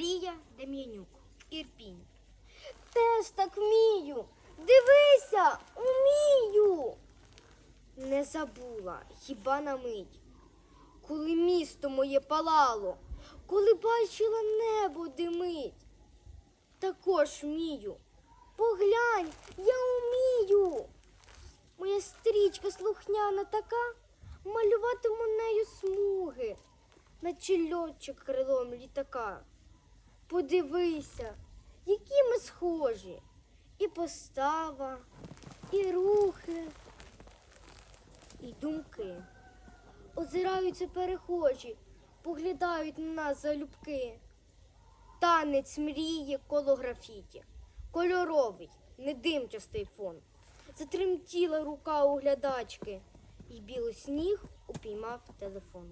Марія Дем'янюк, Ірпінь. Теж так вмію. Дивися, умію. Не забула, хіба на мить, коли місто моє палало, коли бачила небо димить. Також вмію. Поглянь, я вмію. Моя стрічка слухняна така, малюватиму нею смуги, наче льотчик крилом літака. Подивися, які ми схожі, і постава, і рухи, і думки. Озираються перехожі, поглядають на нас залюбки. Танець мріє коло графіті, кольоровий, недимчастий фон. Затремтіла рука у глядачки, і білосніг упіймав телефон.